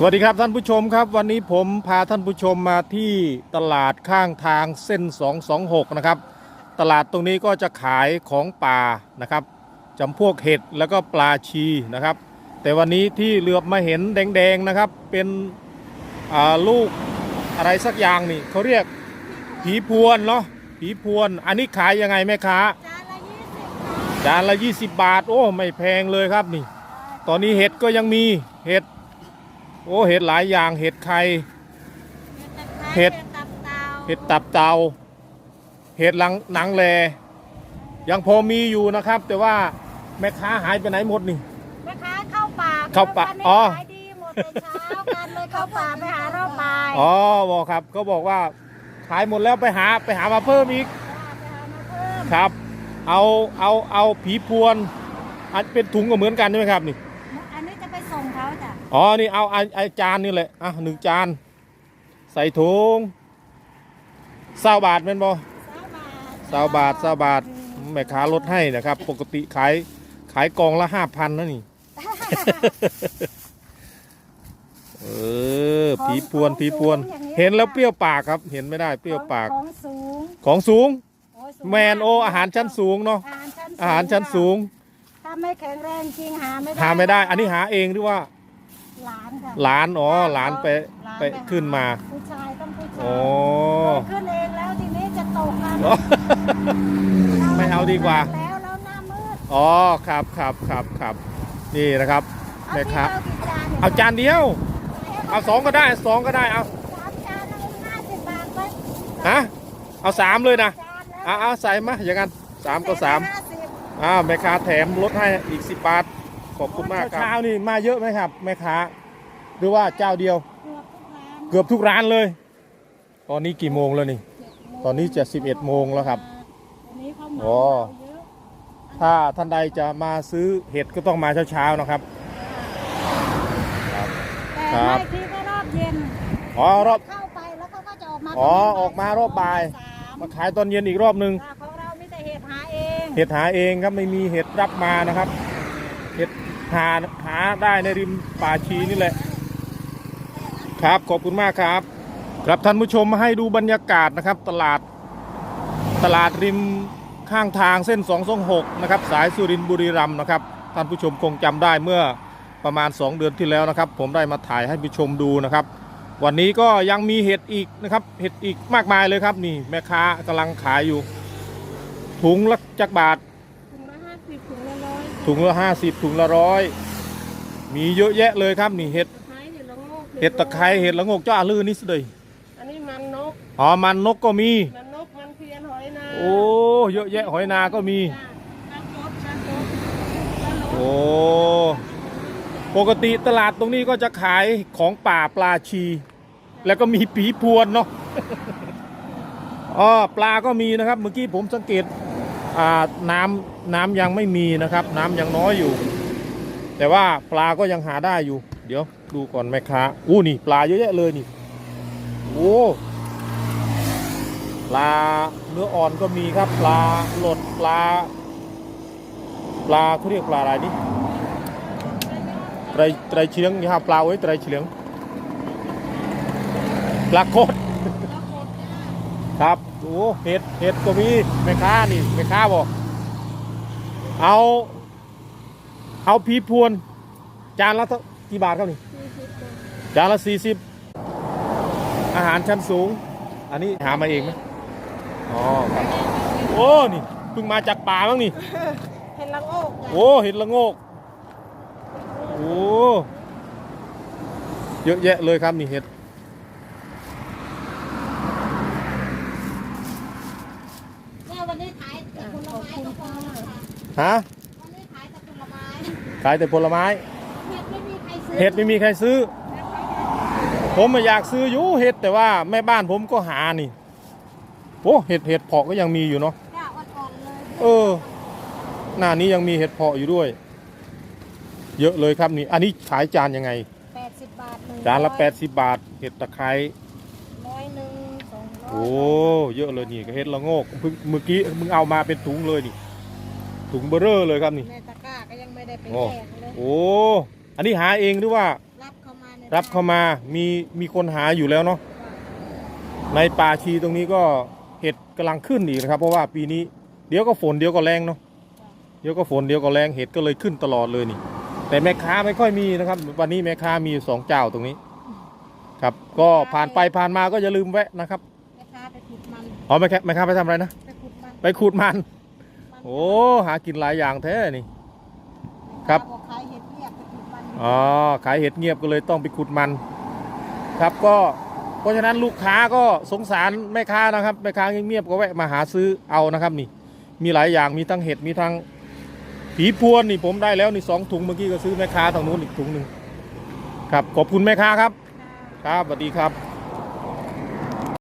สวัสดีครับท่านผู้ชมครับ วันนี้ผมพาท่านผู้ชมมาที่ตลาดข้างทางเส้น 226 นะครับ ตลาดตรงนี้ก็จะขายของป่านะครับจำพวกเห็ดแล้วก็ปลาชีนะครับ แต่วันนี้ที่เหลือบมาเห็นแดงๆนะครับ เป็นอ่าลูกอะไรสักอย่างนี่เขาเรียกผีพวนเนาะผีพวน อันนี้ขายยังไงแม่ค้าจานละยี่สิบค่ะจานละ20 บาท โอ้ ไม่แพงเลยครับนี่ ตอนนี้เห็ดก็ยังมีเห็ด โอ้เห็ดหลายอย่างเห็ดไข่เห็เห็ดดตับเตาเห็ดตับเตาเห็ดหลังหนังแลยังพอมีอยู่นะครับ แต่ว่าแม่ค้าหายไปไหนหมดนี่แม่ค้าเข้าป่าเข้าป่าวันนี้อ๋อขายดีหมดแต่เช้ากันเลยเข้าป่าไปหารอบป่าอ๋อบอกครับเขาบอกว่าขายหมดแล้วไปหาไปหามาเพิ่มอีกไปหามาเพิ่มครับ เอาเอาเอาผีพวนอันเป็นถุงก็เหมือนกันใช่ไหมครับนี่อันนี้จะ ไปส่งเขาจ้ะอ๋อ นี่เอาไอ้ไอ้จานนี่แหละ อะหนึ่งจาน ใส่ถุงเศร้าบาทเป็นบ่สามบาทเศร้าบาทเศร้าบาทแม่ค้าลดให้นะครับ ปกติขายขายกองละห้าพันนะนี่ เออ ผีพวน ผีพวน เห็นแล้วเปรี้ยวปากครับ เห็นไม่ได้เปรี้ยวปาก ของสูง ของสูงโอ้ยสูงแมนโอ อาหารชั้นสูงเนาะอาหารชั้นอาหารชั้นสูงถ้าไม่แข็งแรงจริงหาไม่ได้ หาไม่ได้ อันนี้หาเองหรือว่า หลานค่ะหลานอ๋อหลานไปหลานไปขึ้นมา ผู้ชายต้องผู้ชายอ๋อ ขึ้นเองแล้วทีนี้จะตกกันไม่เอาดีกว่า แล้วแล้วหน้ามืดอ๋อครับครับครับครับนี่นะครับแม่ค้าเอาเอากี่จานเดียว เอาสองก็ได้สองก็ได้เอาสามจานละห้าสิบบาทไหมฮะเอาสามเลยนะจานละเอาเอาใส่มาอย่างนั้นสามก็สามห้สิบอ้าวแม่ค้าแถมลดให้อีกสิบบาท ขอบคุณมากครับเช้านี่มาเยอะไหมครับแม่ค้าหรือว่าเจ้าเดียว เกือบทุกร้านเกือบทุกร้านเลย ตอนนี้กี่โมงแล้วนี่ ตอนนี้จะ11โมงแล้วครับวันนี้เข้ามาอ๋อเยอะถ้าท่านใดจะมาซื้อเห็ดก็ต้องมาเช้าๆนะครับแต่ครับไม่ทีก็รอบเย็นอ๋อรอบเข้าไปแล้วก็ก็จะออกมาอ๋อประณออกมารอบบ่ายสามมาขายตอนเย็นอีกรอบหนึ่งค่ะของเรามีแต่เห็ดหาเองเห็ดหาเองครับไม่มีเห็ดรับมานะครับเห็ด หาหาได้ในริมป่าชีนี่แหละ ครับขอบคุณมากครับ ครับท่านผู้ชมมาให้ดูบรรยากาศนะครับ ตลาดตลาดริมข้างทางเส้น226นะครับ สายสุรินทร์บุรีรัมย์นะครับ ท่านผู้ชมคงจำได้เมื่อประมาณ 2 เดือนที่แล้วนะครับ ผมได้มาถ่ายให้ผู้ชมดูนะครับ วันนี้ก็ยังมีเห็ดอีกนะครับ เห็ดอีกมากมายเลยครับนี่แม่ค้ากำลังขายอยู่ ถุงละจักบาท ถุงละห้าสิบถุงละร้อย ถุงละห้าสิบถุงละร้อยมีเยอะแยะเลยครับนี่เห็ดตะไคร้เห็ดละโงกเห็ดตะไคร้เห็ดละโงกเจ้าอาลือนี่สิเลยอันนี้มันนกอ๋อมันนกก็มีมันนกมันเพียนหอยนาโอ้เยอะแยะหอยนาก็มีจ้ะน้ำรสน้ำรสน้ำรสโอ้ปกติตลาดตรงนี้ก็จะขายของป่าปลาชี แล้วก็มีผีพวนเนาะอ๋อปลาก็มีนะครับ เมื่อกี้ผมสังเกตอ่า น้ำน้ำยังไม่มีนะครับ น้ำยังน้อยอยู่ แต่ว่าปลาก็ยังหาได้อยู่ เดี๋ยวดูก่อนแม่ค้าอู้นี่ปลาเยอะแยะเลยนี่โอ้ปลาเนื้ออ่อนก็มีครับ ปลาหลดปลา ปลาเขาเรียกปลาอะไรนี่ไตรไตรเฉียงนี่ครับปลาไว้ไตรเฉียงปลาโคด ครับโอ้เห็ดเห็ดก็มีแม่ค้านี่แม่ค้าบอกเอา เอาพีพวน จานละเท่ากี่บาทครับนี่จานละสี่สิบอาหารชั้นสูง อันนี้หามาเองไหมอ๋อครับโอ้นี่เพิ่งมาจากป่ามั้งนี่ เห็ดละโงกจ้ะโอ้เห็ดละโงกโอ้เยอะแยะเลยครับนี่เห็ด เนี่ย วันนี้ขายแต่ผลไม้ก็พอแล้วค่ะฮะวันนี้ขายแต่ผลไม้ขายแต่ผลไม้ เห็ดไม่มีใครซื้อเห็ดไม่มีใครซื้อ ผมอะอยากซื้ออยู่เห็ดแต่ว่าแม่บ้านผมก็หานี่โอ้เห็ดเห็ดเพาะก็ยังมีอยู่เนาะจ้าอ่อนๆเลยเออ หน้านี้ยังมีเห็ดเพาะอยู่ด้วย เยอะเลยครับนี่ อันนี้ขายจานยังไง แปดสิบบาทหนึ่งจานละ ร้อย 80 บาท เห็ดตะไคร้ร้อยหนึ่งสองร้อย โอ้เยอะเลยนี่ก็เห็ดละโงกเพิ่งเมื่อกี้มึงเอามาเป็นถุงเลยนี่ ถุงเบอร์เรอเลยครับนี่ในตะกร้าก็ยังไม่ได้ไปโอ้แจกเลยโอ้อันนี้หาเองหรือว่า รับเข้ามาในรับเข้ามามีมีคนหาอยู่แล้วเนาะในป่าชีตรงนี้ก็เห็ดกำลังขึ้นอีกนะครับ เพราะว่าปีนี้เดี๋ยวก็ฝนเดี๋ยวก็แรงเนาะเดี๋ยวก็ฝนเดี๋ยวก็แรงเห็ดก็เลยขึ้นตลอดเลยนี่ แต่แม่ค้าไม่ค่อยมีนะครับ วันนี้แม่ค้ามีอยู่สองเจ้าตรงนี้ ครับก็ผ่านไปผ่านมาก็อย่าลืมแวะนะครับ อ๋อแม่ค้าแม่ค้าไปทำอะไรนะ ไปขุดมันไปขูดมัน โอ้ หากินหลายอย่างแท้นี่ ครับแม่าอกขายเห็ดเรียบไปขุดมันอ๋อ ขายเห็ดเงียบก็เลยต้องไปขุดมัน ครับก็ เพราะฉะนั้นลูกค้าก็สงสารแม่ค้านะครับ แม่ค้าเงียบๆก็แวะมาหาซื้อเอานะครับนี่ มีหลายอย่าง มีทั้งเห็ด มีทั้งผีพรวนนี่ผมได้แล้วนี่สองถุงเมื่อกี้ก็ซื้อแม่ค้าทางนู้นอีกถุงหนึ่งครับ ขอบคุณแม่ค้าครับ ครับสวัสดีครับ